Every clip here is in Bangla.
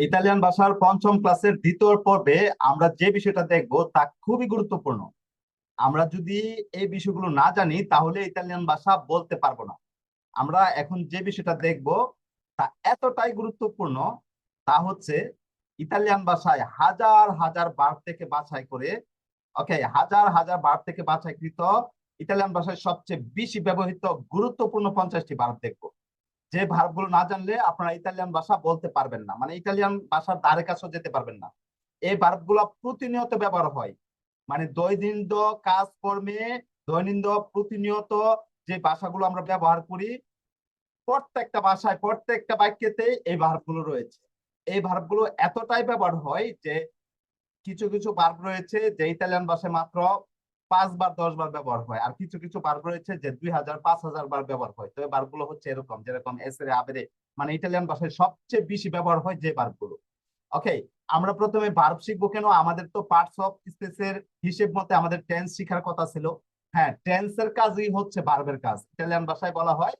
ইতালিয়ান ভাষার পঞ্চম ক্লাসের দ্বিতীয় পর্বে আমরা যে বিষয়টা দেখব তা খুবই গুরুত্বপূর্ণ। আমরা যদি এই বিষয়গুলো না জানি, তাহলে ইতালিয়ান ভাষা বলতে পারব না। আমরা এখন যে বিষয়টা দেখব, তা এতটাই গুরুত্বপূর্ণ, তা হচ্ছে ইতালিয়ান ভাষায় হাজার হাজার বার থেকে বাছাই করে, ওকে, হাজার হাজার বার থেকে বাছাইকৃত ইতালিয়ান ভাষায় সবচেয়ে বেশি ব্যবহৃত গুরুত্বপূর্ণ পঞ্চাশটি বার দেখব। যে ভার্বগুলো না জানলে আপনারা ইতালিয়ান ভাষা বলতে পারবেন না। মানে ইতালিয়ান ভাষার দ্বারে কাছেও যেতে পারবেন না। এই ভার্বগুলো প্রতিনিয়ত ব্যবহার হয়। মানে দৈনন্দিন কাজকর্মে দৈনন্দিন প্রতিনিয়ত যে ভাষাগুলো আমরা ব্যবহার করি, প্রত্যেকটা ভাষায় প্রত্যেকটা বাক্যেতে এই ভার্বগুলো রয়েছে। এই ভার্বগুলো এতটাই ব্যবহার হয় যে কিছু কিছু ভার্ব রয়েছে যে ইতালিয়ান ভাষায় মাত্র পাঁচবার দশ বার ব্যবহার হয়। আর কিছু কিছু বার রয়েছে যে দুই হাজার, পাঁচ হাজার বার ব্যবহার হয়। তো এই বারগুলো হচ্ছে এরকম, যেরকম এসরে আবেরে মানে ইটালিয়ান ভাষায় সবচেয়ে বেশি ব্যবহার হয় যে বারগুলো ওকে আমরা প্রথমে ভার্ব শিখব কেন? আমাদের তো পার্টস অফ স্পেসের হিসেব মতে আমাদের টেন্স শিখার কথা ছিল। হ্যাঁ টেন্সের কাজই হচ্ছে ভার্বের কাজ। ইটালিয়ান ভাষায় বলা হয়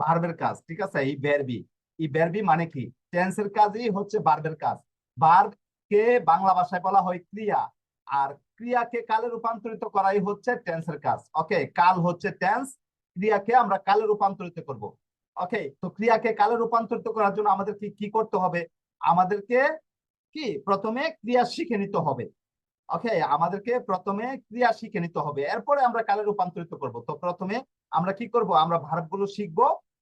ভার্বের কাজ, ঠিক আছে? এই ভেরবি এই ভেরবি মানে কি? টেন্সের কাজই হচ্ছে ভার্বের কাজ। ভার্ব কে বাংলা ভাষায় বলা হয় ক্রিয়া। আর ক্রিয়াকে কালে রূপান্তরিত করাই হচ্ছে টেন্সের কাজ। ওকে কাল হচ্ছে টেন্স ক্রিয়াকে আমরা কালে রূপান্তরিত করব। ওকে তো ক্রিয়াকে কালে রূপান্তরিত করার জন্য আমাদের কি কি করতে হবে? আমাদেরকে কি? প্রথমে ক্রিয়া শিখে নিতে হবে। ওকে আমাদেরকে প্রথমে ক্রিয়া শিখে নিতে হবে। এরপরে আমরা কালে রূপান্তরিত করব। তো প্রথমে আমরা কি করব? আমরা ভার্বগুলো শিখব।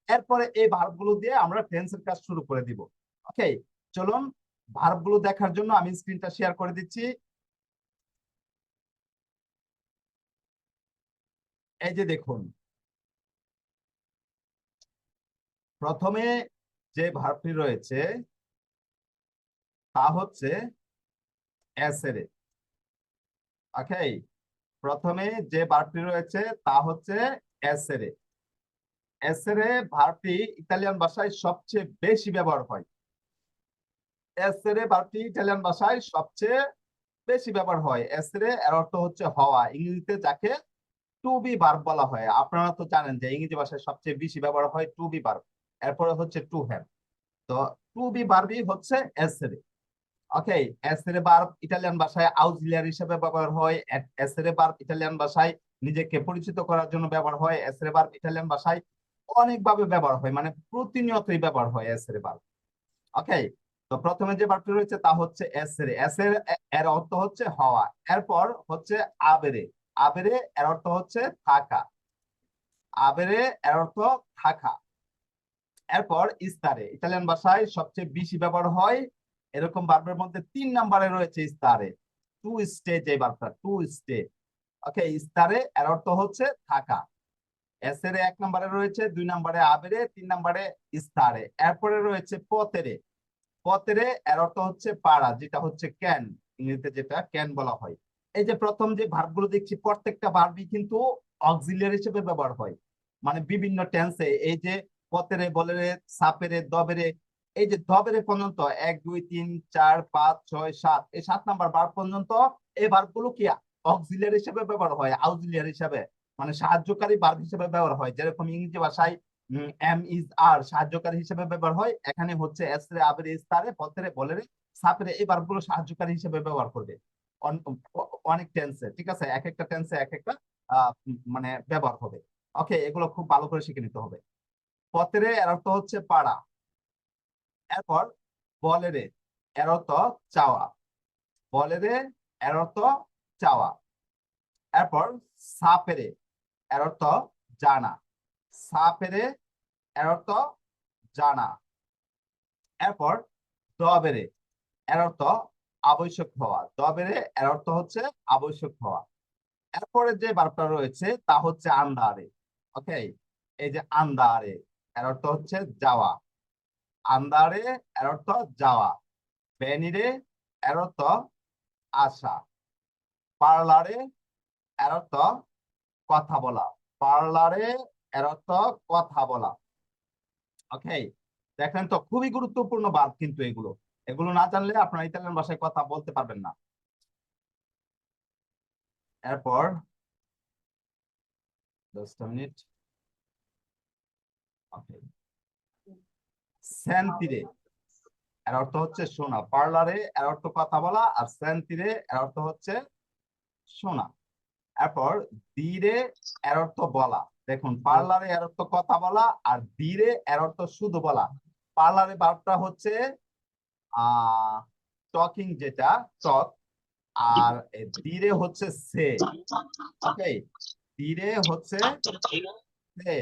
এরপরে এই ভার্বগুলো দিয়ে আমরা টেন্সের কাজ শুরু করে দিব। ওকে চলুন ভার্বগুলো দেখার জন্য আমি স্ক্রিনটা শেয়ার করে দিচ্ছি। এই যে দেখুন। প্রথমে যে ভার্বটি রয়েছে, তা হচ্ছে প্রথমে যে ভার্বটি রয়েছে, তা হচ্ছে এসেরে এসেরে ভার্বটি ইতালিয়ান ভাষায় সবচেয়ে বেশি ব্যবহার হয়। এসেরে ভার্বটি ইতালিয়ান ভাষায় সবচেয়ে বেশি ব্যবহার হয়। এসেরে এর অর্থ হচ্ছে হওয়া। ইংরেজিতে যাকে টু বি ভার্ব বলা হয়। আপনারা তো জানেন যে ইংরেজি ভাষায় সবচেয়ে বেশি ব্যবহার হয় টু বি ভার্ব এরপরে হচ্ছে টু হ্যাভ তো টু বি ভার্বই হচ্ছে এসরে ওকে এসরে ভার্ব ইতালিয়ান ভাষায় আউজিলিয়ার হিসেবে ব্যবহার হয়। এসরে ভার্ব ইতালিয়ান ভাষায় নিজেকে পরিচিত করার জন্য ব্যবহার হয়। এসরে ভার্ব ইতালিয়ান ভাষায় অনেকভাবে ব্যবহার হয়। মানে প্রতিনিয়তই ব্যবহার হয় এসরে ভার্ব ওকে তো প্রথমে যে ভার্বটি রয়েছে তা হচ্ছে এসরে এসের এর অর্থ হচ্ছে হওয়া। এরপর হচ্ছে আবেরে আবেরে এর অর্থ হচ্ছে থাকা। আবেরে এর অর্থ থাকা। এরপর ইস্তারে, ইতালিয়ান ভাষায় সবচেয়ে বেশি ব্যবহার হয়, এরকম ভার্বের মধ্যে তিন নম্বরে রয়েছে ইস্তারে। টু স্টে যে ভার্বটা টু স্টে ওকে ইস্তারে এর অর্থ হচ্ছে থাকা। এস এর এক নম্বরে রয়েছে, দুই নম্বরে আবেরে, তিন নম্বরে ইস্তারে। এরপরে রয়েছে পতেরে। পতেরে এর অর্থ হচ্ছে পাড়া, যেটা হচ্ছে ক্যান ইংরেজিতে যেটা ক্যান বলা হয়। এই যে প্রথম যে ভার্বগুলো দেখছি, প্রত্যেকটা ভার্বই কিন্তু অক্সিলিয়ার হিসেবে ব্যবহার হয়। মানে বিভিন্ন টেন্সে এই যে পতেরে বলেরে, সাপেরে, দবেরে, এই যে দবেরে পর্যন্ত, এক, দুই, তিন, চার, পাঁচ, ছয়, সাত, এই সাত নাম্বার ভার্ব পর্যন্ত এই ভার্বগুলো কি অক্সিলিয়ার হিসেবে ব্যবহার হয় আউজিলিয়ার হিসেবে। মানে সাহায্যকারী ভার্ব হিসেবে ব্যবহার হয়, যেরকম ইংরেজি ভাষায় এম ইজ আর সাহায্যকারী হিসেবে ব্যবহার হয়, এখানে হচ্ছে এস রে, আবেরে ইস্তারে পতেরে বলেরে, সাপেরে, এই ভার্বগুলো সাহায্যকারী হিসেবে ব্যবহার করবে। অনেক টেন্সে ঠিক আছে? এক একটা টেন্সে এক একটা মানে ব্যবহার হবে। ওকে এগুলো খুব ভালো করে শিখে নিতে হবে। পতেরে এর অর্থ হচ্ছে পাড়া। এরপর বলেরে এর অর্থ চাওয়া। বলেরে এর অর্থ চাওয়া। এরপর সাপেরে এর অর্থ জানা। সাপেরে এর অর্থ জানা। এরপর দবেরে এর অর্থ আবশ্যক হওয়া। দবেরে এর অর্থ হচ্ছে আবশ্যক হওয়া। এরপরে যে বার্তা রয়েছে তা হচ্ছে আন্দারে ওকে এই যে আন্দারে এর অর্থ হচ্ছে যাওয়া। আন্দারে এর অর্থ যাওয়া। বেনিরে এর অর্থ আসা। পার্লারে এর অর্থ কথা বলা। পার্লারে এর অর্থ কথা বলা। ওকে দেখেন তো, খুবই গুরুত্বপূর্ণ বাদ কিন্তু এগুলো। এগুলো না জানলে আপনারা ইতালিয়ান ভাষায় কথা বলতে পারবেন না। এরপর দশটা মিনিট সেন্তিরে, এর অর্থ হচ্ছে শোনা পার্লারে এর অর্থ কথা বলা আর সেন্তিরে এর অর্থ হচ্ছে শোনা এরপর ধীরে এর অর্থ বলা। দেখুন, পার্লারে এর অর্থ কথা বলা আর ধীরে এর অর্থ শুধু বলা। পার্লারে বার্বটা হচ্ছে টকিং যেটা টক আর ধীরে হচ্ছে সে। ওকে ধীরে হচ্ছে সে।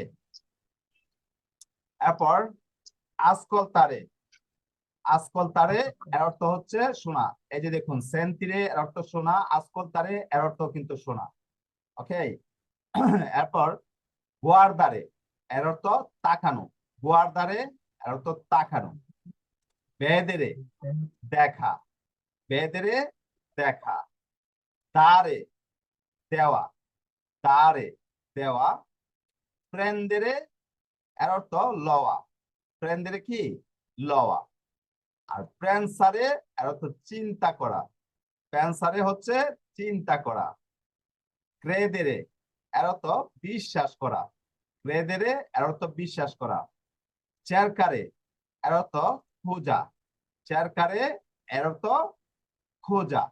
এরপর আজকল তারে। আজকল তারে, এর অর্থ হচ্ছে সোনা। এই যে দেখুন সেন তীরে এর অর্থ সোনা। আজকল তারে, এর অর্থ কিন্তু সোনা। ওকে এরপর গোয়ারদারে এর অর্থ তাকানো। গোয়ারদারে এর অর্থ তাকানো। বেদেরে দেখা বেদেরে দেখা তারে দেওয়া তারে দেওয়া ফ্রেন্ডেরে এর অর্থ লওয়া ফ্রেন্ডেরে কি? লওয়া আর প্যান্সারে এর অর্থ চিন্তা করা প্যান্সারে হচ্ছে চিন্তা করা ক্রেদেরে এর অর্থ বিশ্বাস করা ক্রেদেরে এর অর্থ বিশ্বাস করা চেরকারে এর অর্থ খোঁজা। চেরকারে এর অর্থ খোঁজা।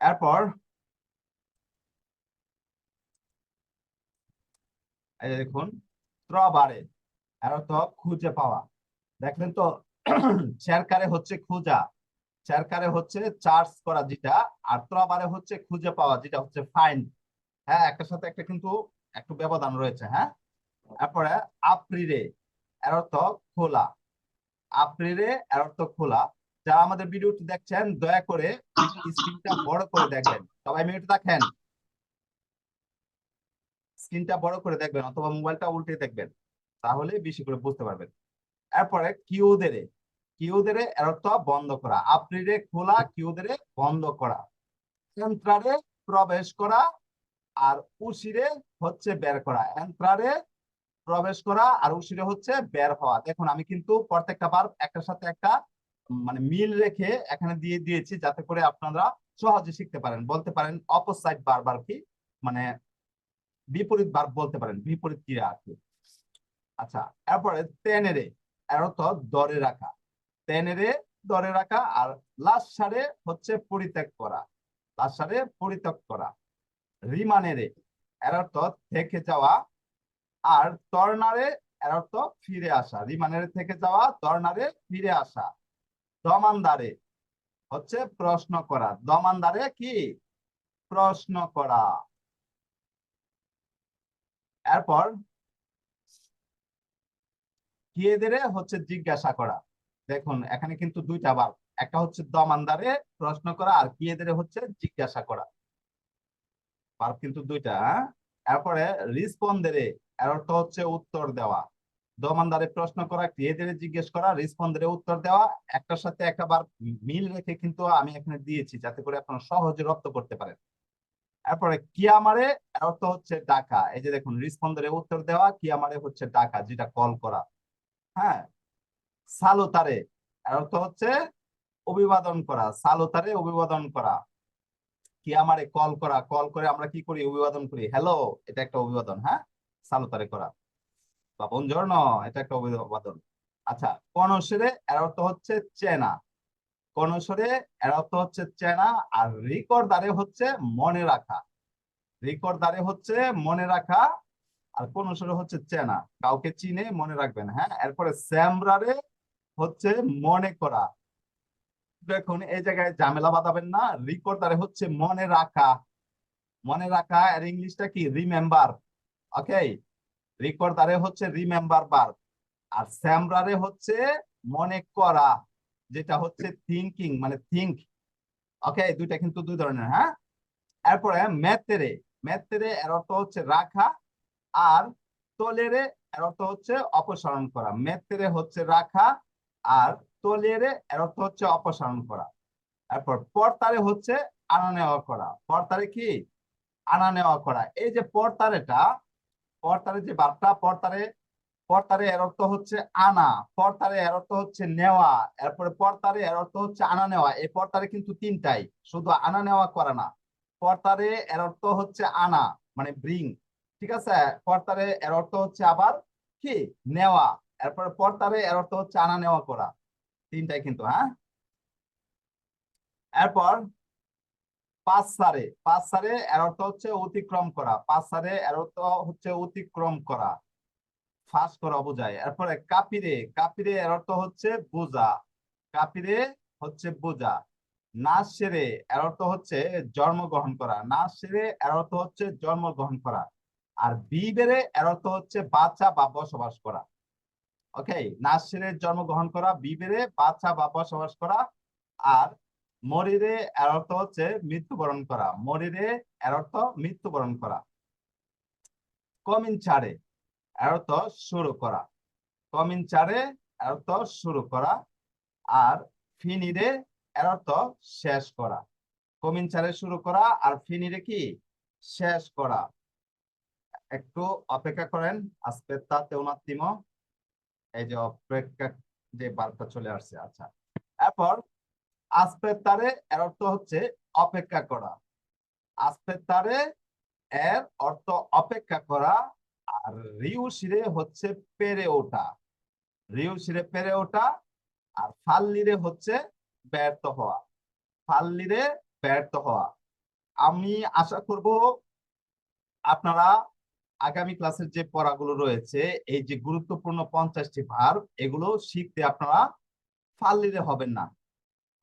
এরপর, এই দেখুন ত্রবারে এর অর্থ খুঁজে পাওয়া। দেখলেন তো চেরকারে হচ্ছে খোঁজা। চেরকারে হচ্ছে চার্জ করা যেটা, আর ত্রবারে হচ্ছে খুঁজে পাওয়া, যেটা হচ্ছে ফাইন্ড হ্যাঁ একটার সাথে একটা কিন্তু একটু ব্যবধান রয়েছে হ্যাঁ? তারপরে আপ্রিরে এর অর্থ খোলা। আপ্রিরে এর অর্থ খোলা। যারা আমাদের ভিডিওটি দেখছেন, দয়া করে স্ক্রিনটা বড় করে দেখবেন। সবাই মিনিট দেখেন। স্ক্রিনটা বড় করে দেখবেন, অথবা মোবাইলটা উল্টে দেখবেন। তাহলে বেশি করে বুঝতে পারবেন। এরপরে কিউদেরে কিউদেরে এর অর্থ বন্ধ করা। আপ্রিরে খোলা কিউদেরে বন্ধ করা। এন্ট্রারে প্রবেশ করা, আর উশিরে হচ্ছে বের করা। এন্ট্রারে প্রবেশ করা আর উশিরে হচ্ছে বের হওয়া। দেখুন, আমি কিন্তু প্রত্যেকটা বার একটার সাথে একটা মানে মিল রেখে এখানে দিয়ে দিয়েছি যাতে করে আপনারা সহজে শিখতে পারেন। বলতে পারেন অপোসাইড বারবার কি মানে বিপরীত বার বলতে পারেন, বিপরীত ক্রিয়া আর কি। আচ্ছা এরপরে তেনেরে, এর অর্থ দরে রাখা। তেনেরে, দরে রাখা আর লাস্ট সারে হচ্ছে পরিত্যাগ করা। লাস্ট সারে পরিত্যাগ করা। রিমানেরে, এর অর্থ থেকে যাওয়া আর তর্নারে এর অর্থ ফিরে আসা, রিমানেরে থেকে যাওয়া, তর্নারে ফিরে আসা। দমানদারে হচ্ছে প্রশ্ন করা। দমানদারে কি? প্রশ্ন করা। এরপর কিয়েদেরে হচ্ছে জিজ্ঞাসা করা। দেখুন, এখানে কিন্তু দুইটা বার। একটা হচ্ছে দমানদারে প্রশ্ন করা আর কিয়েদেরে হচ্ছে জিজ্ঞাসা করা। বার কিন্তু দুইটা হ্যাঁ? এরপরে রিসপন্দেরে এর অর্থ হচ্ছে উত্তর দেওয়া। দমানদারে প্রশ্ন করা ক্রিয়েদেরে জিজ্ঞেস করা রিসপন্দেরে উত্তর দেওয়া, একটার সাথে একটা মিল রেখে কিন্তু আমি এখানে দিয়েছি যাতে করে আপনারা সহজে রপ্ত করতে পারেন। এরপরে, কিয়ামারে এর অর্থ হচ্ছে ডাকা। এই যে দেখুন, রিসপন্ডারে উত্তর দেওয়া, কিয়ামারে হচ্ছে ডাকা, যেটা কল করা। হ্যাঁ? সালোতারে অর্থ হচ্ছে অভিবাদন করা, সালোতারে অভিবাদন করা। কিয়ামারে কল করা, কল করে আমরা কি করি? অভিবাদন করি। হ্যালো, এটা একটা অভিবাদন হ্যাঁ? সালোতারে করা। বা বঞ্জর্ণ এটা একটা অভিবাদন। আচ্ছা কনসেরে এর অর্থ হচ্ছে চেনা। কনসরে এর অর্থ হচ্ছে চেনা, আর রিকর্ডারে হচ্ছে মনে রাখা। রিকর্ডারে হচ্ছে মনে রাখা, আর কনসরে হচ্ছে চেনা। কাউকে চিনে মনে রাখবেন হ্যাঁ? এরপরে স্যামরারে হচ্ছে মনে করা। দেখুন, এই জায়গায় ঝামেলা বাঁধাবেন না। রিকর্ডারে হচ্ছে মনে রাখা। মনে রাখা আর ইংলিশটা কি? রিমেম্বার। ওকে রিকর্ডারে হচ্ছে রিমেম্বার বার আর স্যামরারে হচ্ছে মনে করা, যেটা হচ্ছে থিঙ্কিং মানে থিঙ্ক ওকে দুইটা কিন্তু দুই ধরনের হ্যাঁ? এরপরে ম্যাথেরে ম্যাথেরে এর অর্থ হচ্ছে রাখা, আর তলেরে এর অর্থ হচ্ছে অপসারণ করা। ম্যাথেরে হচ্ছে রাখা, আর তলেরে এর অর্থ হচ্ছে অপসারণ করা। এরপর পর্তারে হচ্ছে আনা নেওয়া করা। পর্তারে কি? আনা নেওয়া করা। এই যে পর্তারেটা পর্তারে যে বার্তা, পর্তারে পর্তারে এর অর্থ হচ্ছে আনা, পর্তারে এর অর্থ হচ্ছে নেওয়া, এরপরে পর্তারে এর অর্থ হচ্ছে আনা নেওয়া, এই পর্তারে কিন্তু তিনটাই, শুধু আনা নেওয়া করে না, পর্তারে এর অর্থ হচ্ছে আনা মানে ব্রিং ঠিক আছে? পর্তারে এর অর্থ হচ্ছে আবার কি? নেওয়া, এরপরে পর্তারে এর অর্থ হচ্ছে আনা নেওয়া করা, তিনটাই কিন্তু হ্যাঁ? এরপর পাঁচ সারে পাঁচ সারে হচ্ছে অতিক্রম করা, পাঁচ সারে হচ্ছে অতিক্রম করা, ফাঁস করা, বোঝায়। এরপরে কাপিরে কাপিরে হচ্ছে বোঝা, কাপিরে হচ্ছে বোঝা। সেরে এর অর্থ হচ্ছে জন্মগ্রহণ করা, নাচ সেরে এর অর্থ হচ্ছে জন্মগ্রহণ করা, আর বিবেরে এর অর্থ হচ্ছে বাচ্চা বা বসবাস করা। ওকে নাচ সেরে জন্মগ্রহণ করা বিবেরে বাচ্চা বা বসবাস করা, আর মরিরে এর অর্থ হচ্ছে মৃত্যুবরণ করা। মরিরে এর অর্থ মৃত্যুবরণ করা। কমিন ছাড়ে এর অর্থ শুরু করা। কমিন ছাড়ে এর অর্থ শুরু করা আর ফিনিরে এর অর্থ শেষ করা। কমিন ছাড়ে শুরু করা আর ফিনিরে কি? শেষ করা। একটু অপেক্ষা করেন। আসপেত্তা তেউনাত্তিম এই যে অপেক্ষা যে বার্তা চলে আসছে আচ্ছা। এরপর আসপেত্তারে এর অর্থ হচ্ছে অপেক্ষা করা। আসপেত্তারে এর অর্থ অপেক্ষা করা আর রিউ শিরে হচ্ছে পেরে ওঠা। রিউ শিরে পেরে ওঠা আর ফাল্লিরে হচ্ছে ব্যর্থ হওয়া। ফাল্লিরে ব্যর্থ হওয়া। আমি আশা করব আপনারা আগামী ক্লাসের যে পড়াগুলো রয়েছে, এই যে গুরুত্বপূর্ণ পঞ্চাশটি ভার, এগুলো শিখতে আপনারা ফাল্লিরে হবেন না।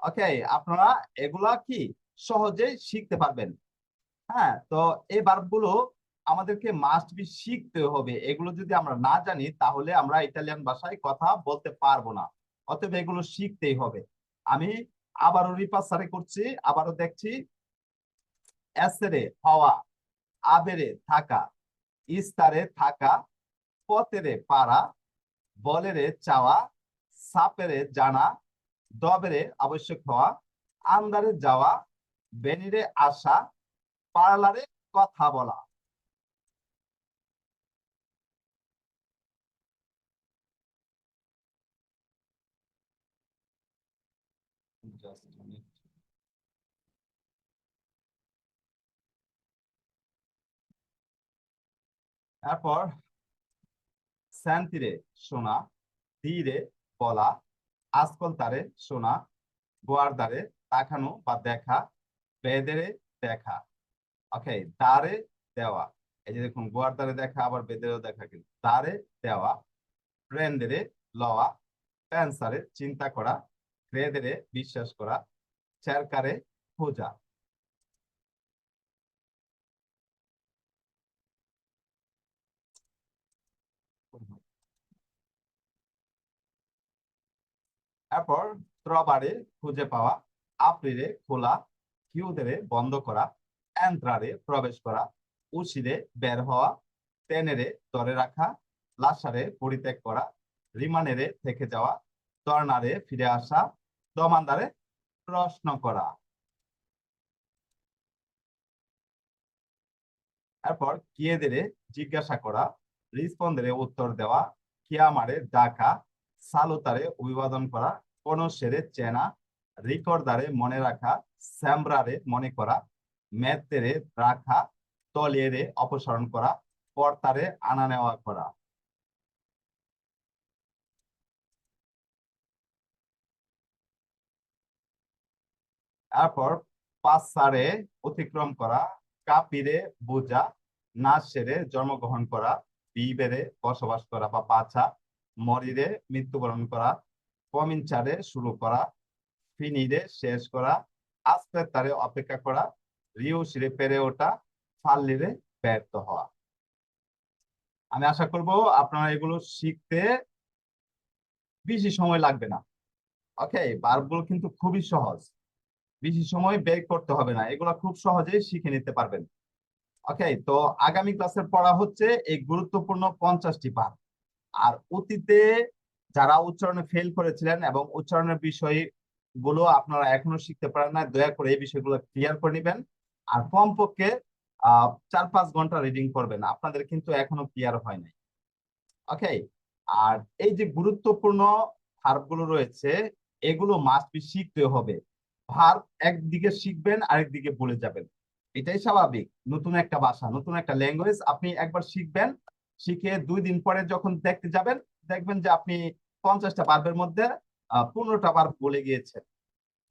ওকে আপনারা এগুলা কি সহজেই শিখতে পারবেন। হ্যাঁ তো এই ভার্বগুলো আমাদেরকে মাস্ট বি শিখতে হবে। এগুলো যদি আমরা না জানি, তাহলে আমরা ইটালিয়ান ভাষায় কথা বলতে পারব না। অতএব এগুলো শিখতেই হবে। আমি আবারও রিপাসারে করছি, আবারও দেখছি। এসেরে হওয়া, আবেরে থাকা, ইস্তারে থাকা, পতেরে পারা, বলেরে চাওয়া, সাপেরে জানা দবেরে আবশ্যক হওয়া আন্দারে যাওয়া, বেনিরে আসা পার্লারে কথা বলা. তারপর স্যান্তিরে শোনা, ধীরে বলা আসকলতারে শোনা, গোয়ার দ্বারে তাকানো বা দেখা, বেদেরে দেখা। ওকে দারে দেওয়া। এই যে দেখুন, গোয়ার দ্বারে দেখা, আবার বেদেরও দেখা কিন্তু। দারে দেওয়া ফ্রেন্ডেরে লওয়া প্যান্সারে চিন্তা করা, ক্রেদেরে বিশ্বাস করা, চেরকারে খোঁজা। এরপর ত্রবারে খুঁজে পাওয়া, আপ্রিলে খোলা কিউদেরে বন্ধ করা এন্ত্রারে প্রবেশ করা, উশিরে বের হওয়া টেনেরে ধরে রাখা, লাসারে পরিত্যাগ করা, রিমানেরে থেকে যাওয়া, তর্নারে ফিরে আসা, দমানদারে প্রশ্ন করা। এরপর কিয়েদেরে জিজ্ঞাসা করা, রিসপন্দেরে উত্তর দেওয়া, কিয়ামারে ডাকা, সালুতারে অভিবাদন করা কোন সেরে চেনা রিকর্দারে মনে রাখা স্যামব্রারে মনে করা মেতেরে রাখা, তলিয়েরে অপসারণ করা, পর্তারে আনা নেওয়া করা। তারপর পাঁচারে অতিক্রম করা, কাপিরে বোঝা না সেরে জন্মগ্রহণ করা, বিবেরে বসবাস করা বা পাছা মরিরে মৃত্যুবরণ করা কমিনচারে শুরু করা, ফিনিরে শেষ করা, আস্তে তারে অপেক্ষা করা রিউ সিরে পেরে ওঠা, ফাল্লিরে ব্যর্থ হওয়া। আমি আশা করব আপনারা এগুলো শিখতে বেশি সময় লাগবে না। ওকে বারগুলো কিন্তু খুবই সহজ। বেশি সময় ব্যয় করতে হবে না, এগুলো খুব সহজেই শিখে নিতে পারবেন। ওকে, তো আগামী ক্লাসের পড়া হচ্ছে এই গুরুত্বপূর্ণ পঞ্চাশটি পাঠ আর অতীতে যারা উচ্চারণে ফেল করেছিলেন এবং উচ্চারণের বিষয়গুলো আপনারা এখনও শিখতে পারেন না দয়া করে এই বিষয়গুলো ক্লিয়ার করে নেবেন। আর কমপক্ষে চার পাঁচ ঘণ্টা রিডিং করবেন, আপনাদের কিন্তু এখনও ক্লিয়ার হয় নাই। ওকে আর এই যে গুরুত্বপূর্ণ ভার্বগুলো রয়েছে, এগুলো মাস্ট বি শিখতে হবে। ভার্ব একদিকে শিখবেন, আরেকদিকে ভুলে যাবেন। এটাই স্বাভাবিক। নতুন একটা ভাষা, নতুন একটা ল্যাঙ্গুয়েজ আপনি একবার শিখবেন, শিখে দুই দিন পরে যখন দেখতে যাবেন, দেখবেন যে আপনি পঞ্চাশটা বার্বের মধ্যে পনেরোটা বার্ব বলে গিয়েছেন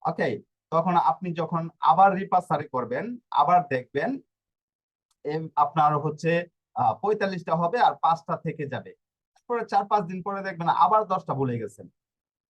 ওকে তখন আপনি যখন আবার রিপাসারি করবেন, আবার দেখবেন আপনার হচ্ছে পঁয়তাল্লিশটা হবে আর পাঁচটা থেকে যাবে। তারপরে চার পাঁচ দিন পরে দেখবেন আবার দশটা ভুলে গেছেন।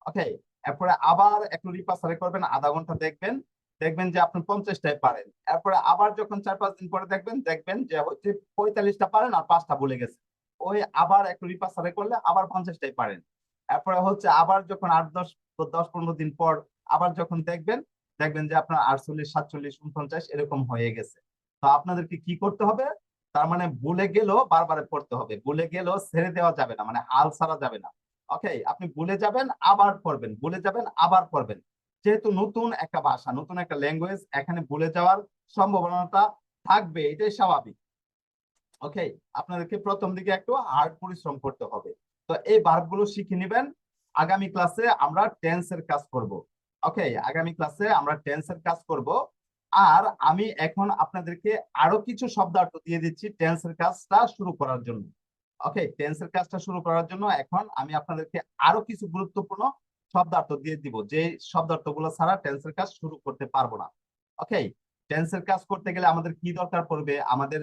ওকে এরপরে আবার একটু রিপাসারি করবেন, আধা ঘণ্টা দেখবেন দেখবেন যে আপনি পঞ্চাশটায় পারেন। এরপরে আবার যখন চার পাঁচ দিন পরে দেখবেন দেখবেন যে হচ্ছে পঁয়তাল্লিশটা পারেন আর পাঁচটা ভুলে গেছেন ওই আবার একটু রিপাসারি করলে আবার পঞ্চাশটাই পারেন। এরপরে হচ্ছে আবার যখন আট দশ দশ পনেরো দিন পর আবার যখন দেখবেন দেখবেন যে আপনার আটচল্লিশ, সাতচল্লিশ উনপঞ্চাশ এরকম হয়ে গেছে। তো আপনাদেরকে কি করতে হবে? তার মানে ভুলে গেলেও বারবার পড়তে হবে। ভুলে গেলেও ছেড়ে দেওয়া যাবে না মানে হাল ছাড়া যাবে না। ওকে আপনি ভুলে যাবেন, আবার পড়বেন। ভুলে যাবেন, আবার পড়বেন। যেহেতু নতুন একটা ভাষা, নতুন একটা ল্যাঙ্গুয়েজ এখানে ভুলে যাওয়ার সম্ভাবনাটা থাকবে, এটাই স্বাভাবিক। ওকে আপনাদেরকে প্রথম দিকে একটু হার্ড পরিশ্রম করতে হবে। তো এই ভার্বগুলো শিখে নেবেন। আগামী ক্লাসে আমরা টেন্সের কাজ করব। ওকে আগামী ক্লাসে আমরা টেন্সের কাজ করব। আর আমি এখন আপনাদেরকে আরও কিছু শব্দার্থ দিয়ে দিচ্ছি টেন্সের কাজটা শুরু করার জন্য। ওকে টেন্সের কাজটা শুরু করার জন্য এখন আমি আপনাদেরকে আরও কিছু গুরুত্বপূর্ণ শব্দার্থ দিয়ে দিব। যে শব্দার্থগুলো ছাড়া টেন্সের কাজ শুরু করতে পারব না। ওকে টেন্সের কাজ করতে গেলে আমাদের কি দরকার পড়বে? আমাদের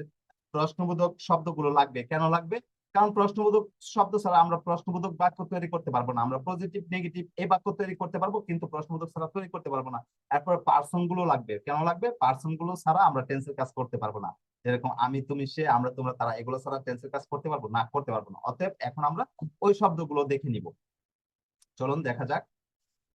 প্রশ্নবোধক শব্দগুলো লাগবে। কেন লাগবে? কারণ প্রশ্নবোধক শব্দ ছাড়া আমরা প্রশ্নবোধক বাক্য তৈরি করতে পারব না। আমরা পজিটিভ নেগেটিভ এই বাক্য তৈরি করতে পারব, কিন্তু প্রশ্নবোধক ছাড়া তৈরি করতে পারব না। এরপর পার্সনগুলো লাগবে। কেন লাগবে? পার্সনগুলো ছাড়া আমরা টেন্সের কাজ করতে পারব না। যেরকম আমি, তুমি, সে, আমরা, তোমরা, তারা, এগুলো ছাড়া টেন্সের কাজ করতে পারব না, করতে পারব না। অতএব এখন আমরা ওই শব্দগুলো দেখে নিব। চলুন দেখা যাক।